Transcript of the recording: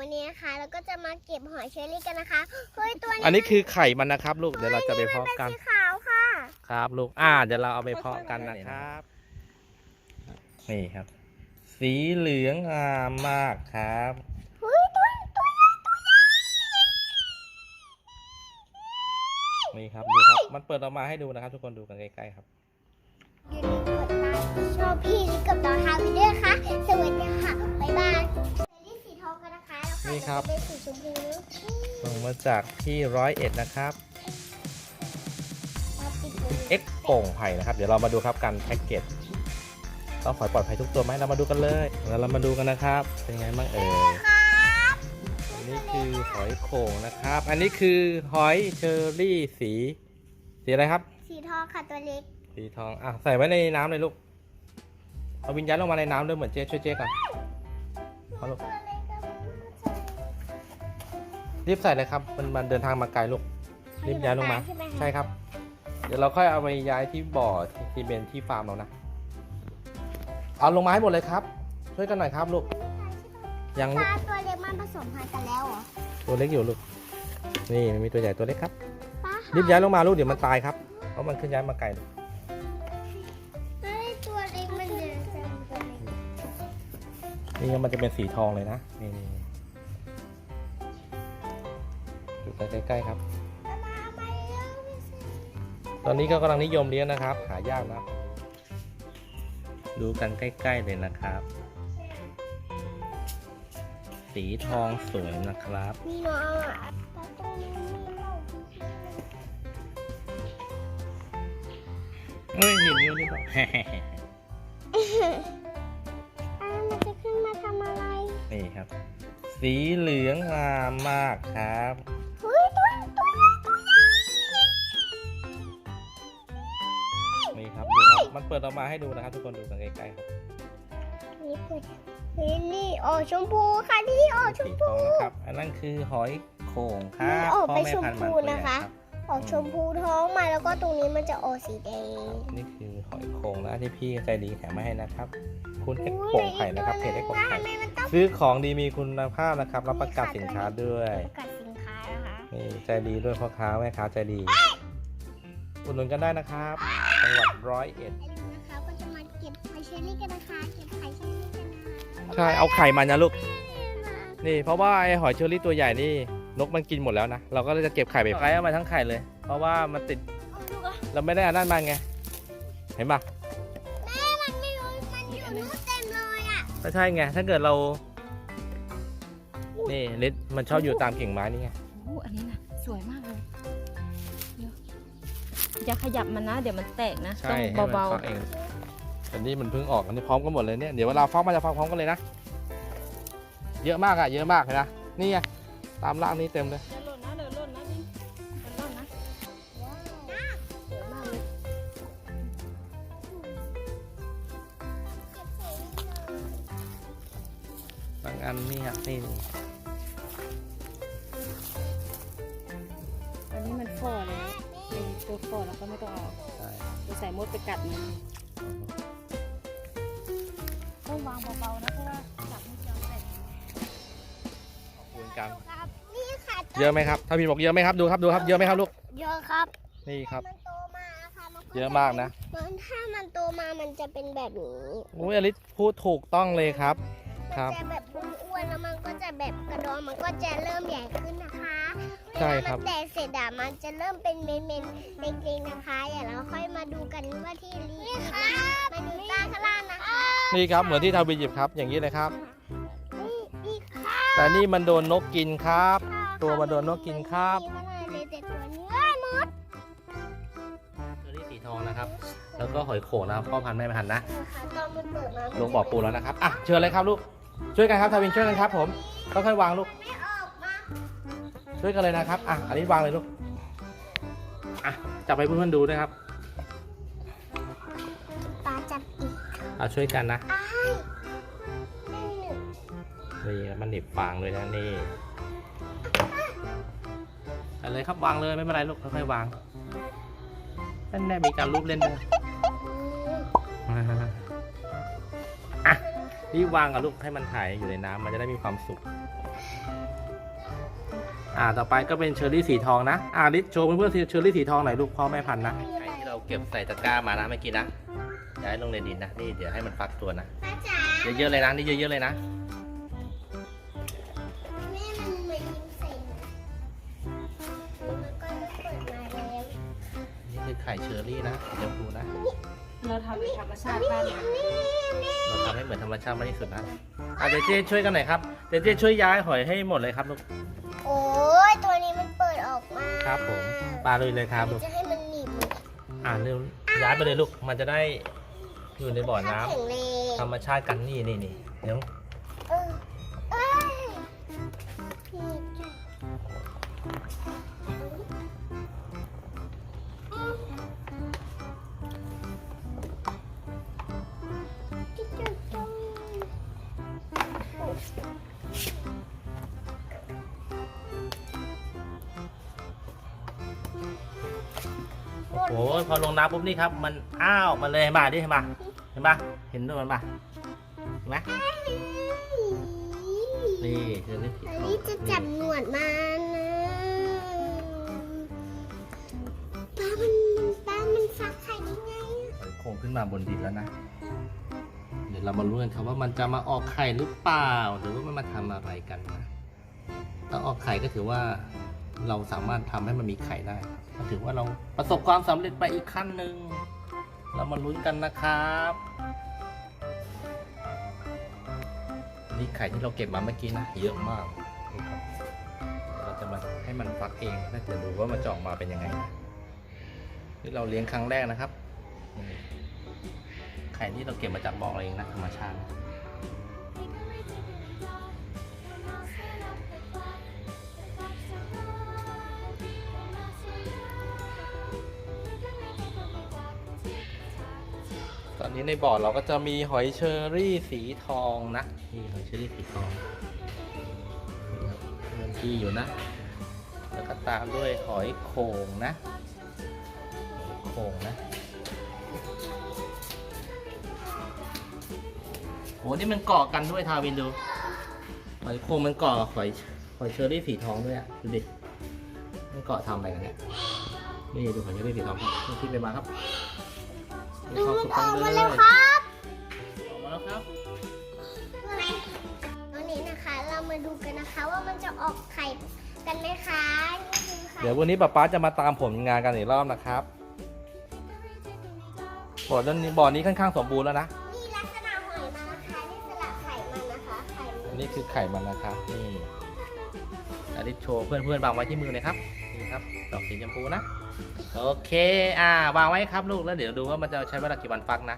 วันนี้นะคะเราก็จะมาเก็บหอยเชอรี่กันนะคะเฮ้ยตัวนี้อันนี้คือไข่มันนะครับ ลูกเดี๋ยวเราจะไปเพาะกัน สีขาวค่ะครับ ลูก อ่า เดี๋ยวเราเอาไปเพาะกันนะครับ นี่ครับ สีเหลืองงามมากครับ เฮ้ยตัวตัวใหญ่ตัวใหญ่นี่ครับดูครับ มันเปิดออกมาให้ดูนะครับ ทุกคนดูกันใกล้ๆครับ อย่าลืมกดไลค์ชอบพี่ลิกกับน้องฮาวิเดอร์ค่ะ สวัสดีค่ะ บ๊ายบาย นะคะแล้วค่ะนี่ครับจะเป็นสีชมพูส่งมาจากที่ร้อยเอ็ดนะครับเราปิดเลย เอ็กโป่งไผ่นะครับ เดี๋ยวเรามาดูครับการแพ็กเกจต้องขอยปลอดภัยทุกตัวไหมเรามาดูกันเลยแล้วเรามาดูกันนะครับ เป็นไงบ้างเอ่ยครับอันนี้คือหอยโข่งนะครับ อันนี้คือหอยเชอรี่สีสีอะไรครับ สีทองค่ะตัวเล็ก สีทองอะใส่ไว้ในน้ำเลยลูกเอาวิญญาณลงมาในน้ำด้วยเหมือนเจ๊ช่วยเจ๊ก่อนเอาลูก ตัวเล็กก็ไม่เข้าใจ รีบใส่เลยครับมันมันเดินทางมาไกลลูกรีบย้ายลงมาใช่ไหมคะใช่ครับ เดี๋ยวเราค่อยเอาไปย้ายที่บ่อที่ซีเมนที่ฟาร์มเรานะเอาลงมาให้หมดเลยครับ ช่วยกันหน่อยครับลูกยังปลาตัวเล็กมันผสมพันธุ์กันแล้วเหรอตัวเล็กอยู่ลูกนี่มันมีตัวใหญ่ตัวเล็กครับปลารีบย้ายลงมาลูกเดี๋ยวมันตายครับเพราะมันขึ้นย้ายมาไกลลูกเฮ้ยตัวเล็กมันเดินจังตัวเล็กนี่มันจะเป็นสีทองเลยนะนี่ นี่อยู่ใกล้ๆครับมาไปแล้วไม่ใช่ตอนนี้ก็กำลังนิยมเลี้ยงนะครับ หายากนะ ดูกันใกล้ ๆ เลยนะครับ สีทองสวยนะครับมีน้องอะปลาตัวนี้มีเราเฮ้ยหนีบนิ้วนี่บอกอ้าวมันจะขึ้นมาทำอะไร นี่ครับ สีเหลืองงามมากครับ มันเปิดออกมาให้ดูนะครับ ทุกคนดูกันใกล้ๆครับนี่เปิดเฮ้ยนี่ออกชมพูค่ะนี่ออกชสีมทพูองนะครับ อันนั้นคือหอยโข่งครับนี่ออกพ่อไปแม่พันธุ์มันชมพูตัวใหญ่นะคะครับ ออกชมพูท้องมาแล้วก็ตรงนี้มันจะออกสีแดง นี่คือหอยโข่งนะที่พี่ใจดีแถมมาให้นะครับ คุณเอ็กโป่งไข่นะครับเพจเอ็กโป่งไข่ทำไมมันต้องซื้อของดีมีคุณภาพนะครับ รับประกันสินค้าด้วยประกาศสินค้านะคะ นี่ใจดีด้วยพ่อค้าแม่ค้าใจดีอุดหนุนกันได้นะครับจั งหวัดร้อยเอ็ดอย่าลืมนะคะก็จะมาเก็บไข่เชอรี่กันนะคะ เก็บไข่เชอรี่กันนะคะใช่เอาไข่มันนะลูก นี่เพราะว่าไอหอยเชอรี่ตัวใหญ่นี่นกมันกินหมดแล้วนะ เราก็เลยจะเก็บไข่ไปไข่เอามาทั้งไข่เลย เพราะว่ามันติดเราไม่ได้อันนั้นมาไง เห็นปะแม่มันไม่รู้มันอยู่นู่นเต็มเลยอะไม่ใช่ไงถ้าเกิดเรา นี่ลิศมันชอบอยู่ตามกิ่งไม้นี่ไงโอ้โหอันนี้นะสวยมากเลยเดี๋ยว อย่าขยับมันนะ เดี๋ยวมันแตกนะใช่ต้องให้มันเบาฟักเองแต่นี่มันเพิ่งออกอันนี้พร้อมกันหมดเลยเนี่ยเดี๋ยวเวลาฟักมันจะฟักพร้อมกันเลยนะเยอะมากอะเยอะมากเลยนะนี่ไงตามล่างนี้เต็มเลยๆเดี๋ยวหล่นนะเดี๋ยวหล่นนะนี่มันหล่นนะสวยมากเลยบางอันนี่ครับนี่ ตัวฝ่อแล้วก็ไม่ต้องเอาใช่ใส่มดไปกัดมันต้องวางเบาๆนะเพราะว่าจับไม่เจอแตกขอบคุณกันครับนี่ค่ะเยอะไหมครับถ้าพี่บอกเยอะไหมครับดูครับดูครับเยอะไหมครับลูกเยอะครับนี่ครับ มันโตมาค่ะมันเยอะมากนะมันถ้ามันโตมามันจะเป็นแบบนี้อุ้ยอลิสพูดถูกต้องเลยครับ ครับ มันจะแบบอ้ว นๆแล้วมันก็จะแบบกระดองมันก็จะเริ่มใหญ่ขึ้นนะคะใช่ครับ เวลามันแตกเสร็จอะมันจะเริ่มเป็นเมนๆเล็กๆนะคะอย่าเราค่อยมาดูกันว่าที่รีบนะมาดูใต้ข้างล่างนะคะนี่ครับเหมือนที่ทาวินหยิบครับ อย่างนี้เลยครับ นี่อีกค่ะแต่นี่มันโดนนกกินครับ ตัวมันโดนนกกินครับมีขนาดเลยแต่ตัวนี้เอ้ยมดเชอรี่สีทองนะครับ แล้วก็หอยโข่งนะครับพ่อพันธุ์แม่พันธุ์นะ นะคะตอนมันเปิดมา ลงบ่อปูแล้วนะครับ อะ เชิญเลยครับลูก ช่วยกันครับทาวินช่วยกันครับผมค่อยๆวางลูก ไม่ออกมาช่วยกันเลยนะครับ อะ อันนี้วางเลยลูก อะ จับไปเพื่อนๆดูด้วยครับปลาจับอีกเอาช่วยกันนะ อ้ายนี่หนึ่งนี่มันหนีบฟางเลยนะนี่เอาเลยครับวางเลยไม่เป็นไรลูกค่อยๆวางนั่นแน่มีการรูปเล่นด้วยอะ รีบวางกับลูกให้มันถ่ายอยู่ในน้ำมันจะได้มีความสุข อ่าต่อไปก็เป็นเชอร์รี่สีทองนะ อ่าลิศโชว์เพื่อนๆเชอร์รี่สีทองหน่อยลูกพ่อแม่พันธุ์นะไข่ที่เราเก็บใส่ตะกร้ามานะเมื่อกี้นะย้ายลงในดินนะนี่เดี๋ยวให้มันฟักตัวนะป้าจ๋าเยอะๆเลยนะนี่เยอะๆเลยนะแม่มันมายิ้มใส่หนูมันก็จะเปิดมาแล้วนี่คือไข่เชอร์รี่นะสีชมพูนะ เราทำเป็นธรรมชาติบ้านนะนี่นี่เราทำให้เหมือนธรรมชาติมากที่สุดนะอะเจเจช่วยกันหน่อยครับเจเจช่วยย้ายหอยให้หมดเลยครับลูก โอ้ยตัวนี้มันเปิดออกมาครับผมปลาเลยเลยครับลูก จะให้มันหนีบมืออ่าเร็วย้ายไปเลยลูก มันจะได้อยู่ในบ่อน้ำแข็งแรง ธรรมชาติกันนี่นี่นี่เดี๋ยว โอ้ยพอลงน้ำปุ๊บนี่ครับ มันอ้าวมันเลยมาดิเห็นปะเห็นปะเห็นด้วยมันปะเห็นไหมนี่คือนี่ผิดอันนี้จะจับหนวดมันะป้ามันป้ามันฟักไข่ได้ไงอะโคงขึ้นมาบนดินแล้วนะ เดี๋ยวเรามาลุ้นกันครับว่ามันจะมาออกไข่หรือเปล่า หรือว่ามันมาทำอะไรกันนะถ้าออกไข่ก็ถือว่า เราสามารถทำให้มันมีไข่ได้ถือว่าเราประสบความสำเร็จไปอีกขั้นหนึ่ง เรามาลุ้นกันนะครับนี่ไข่ที่เราเก็บมาเมื่อกี้นะเยอะมากเราจะมาให้มันฟักเองน่าจะดูว่ามันจะออกมาเป็นยังไงนะนี่เราเลี้ยงครั้งแรกนะครับ ไข่ที่เราเก็บมาจากบ่อเองนะธรรมชาติ อนนี้ในบ่อเราก็จะมีหอยเชอรี่สีทองนะนี่หอยเชอรี่สีทองนี่ครับเริ่มที่อยู่นะ แล้วก็ตามด้วยหอยโข่งนะหอยโข่งนะโหนี่มันเกาะกันด้วยทาวินดูหอยโข่งมันเกาะกับหอยหอยเชอรี่สีทองด้วยอะดูดิมันเกาะทำอะไรกันเนี่ยนี่ดูหอยเชอรี่สีทองครับขึ้นไปมาครับ ดูเข้ามันสู่อกัอนกเลมายแล้วครับออกมาแล้วครับวันนี้นะคะ เรามาดูกันนะคะว่ามันจะออกไข่กันไหมคะนี่คือไข่เดี๋ยววันนี้ป๊าป๊าจะมาตามผลงานกันอีกรอบนะครับบ่อนี้บ่อนี้ค่อนข้างสมบูรณ์แล้วนะ นี่ลักษณะหอยมานะคะนี่สลักไข่มันนะคะไข่มันอันนี้คือไข่มันนะครับนี่อันนี้โชว์เพื่อนๆวางไว้ที่มือเลยครับ นี่ครับ ดอกสีชมพูนะ โอเค อ่าวางไว้ครับลูกแล้วเดี๋ยวดูว่ามันจะใช้เวลากี่วันฟักนะ